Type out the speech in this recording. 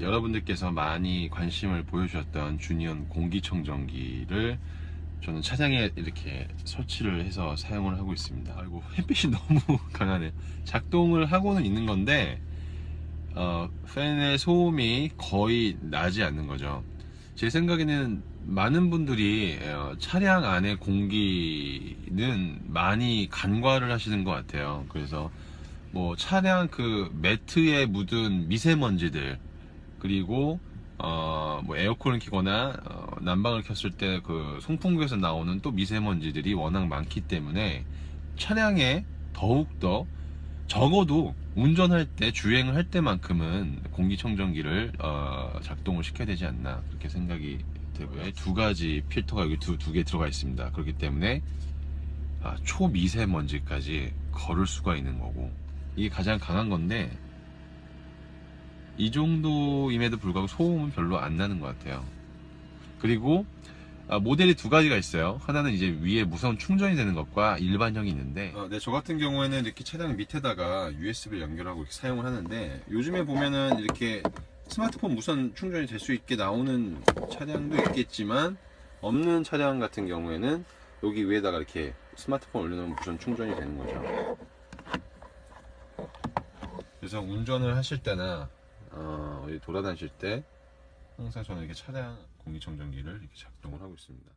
여러분들께서 많이 관심을 보여주셨던 주니언 공기청정기를 저는 차량에 이렇게 설치를 해서 사용을 하고 있습니다. 아이고 햇빛이 너무 강하네. 작동을 하고는 있는 건데 어, 팬의 소음이 거의 나지 않는 거죠. 제 생각에는 많은 분들이 어, 차량 안의 공기는 많이 간과를 하시는 것 같아요. 그래서 뭐 차량 그 매트에 묻은 미세먼지들 그리고 어, 뭐 에어컨을 켜거나 어, 난방을 켰을 때 그 송풍구에서 나오는 또 미세먼지들이 워낙 많기 때문에 차량에 더욱더 적어도 운전할 때 주행을 할 때만큼은 공기청정기를 어, 작동을 시켜야 되지 않나 그렇게 생각이 되고요. 두 가지 필터가 여기 두 두 개 들어가 있습니다. 그렇기 때문에 아, 초미세먼지까지 걸을 수가 있는 거고 이게 가장 강한 건데 이 정도임에도 불구하고 소음은 별로 안 나는 것 같아요. 그리고 아, 모델이 두 가지가 있어요. 하나는 이제 위에 무선 충전이 되는 것과 일반형이 있는데, 네, 저 같은 경우에는 이렇게 차량 밑에다가 USB를 연결하고 이렇게 사용을 하는데, 요즘에 보면은 이렇게 스마트폰 무선 충전이 될 수 있게 나오는 차량도 있겠지만, 없는 차량 같은 경우에는 여기 위에다가 이렇게 스마트폰 올려놓으면 무선 충전이 되는 거죠. 그래서 운전을 하실 때나 어, 돌아다니실 때 항상 저는 이렇게 차량 공기청정기를 이렇게 작동을 하고 있습니다.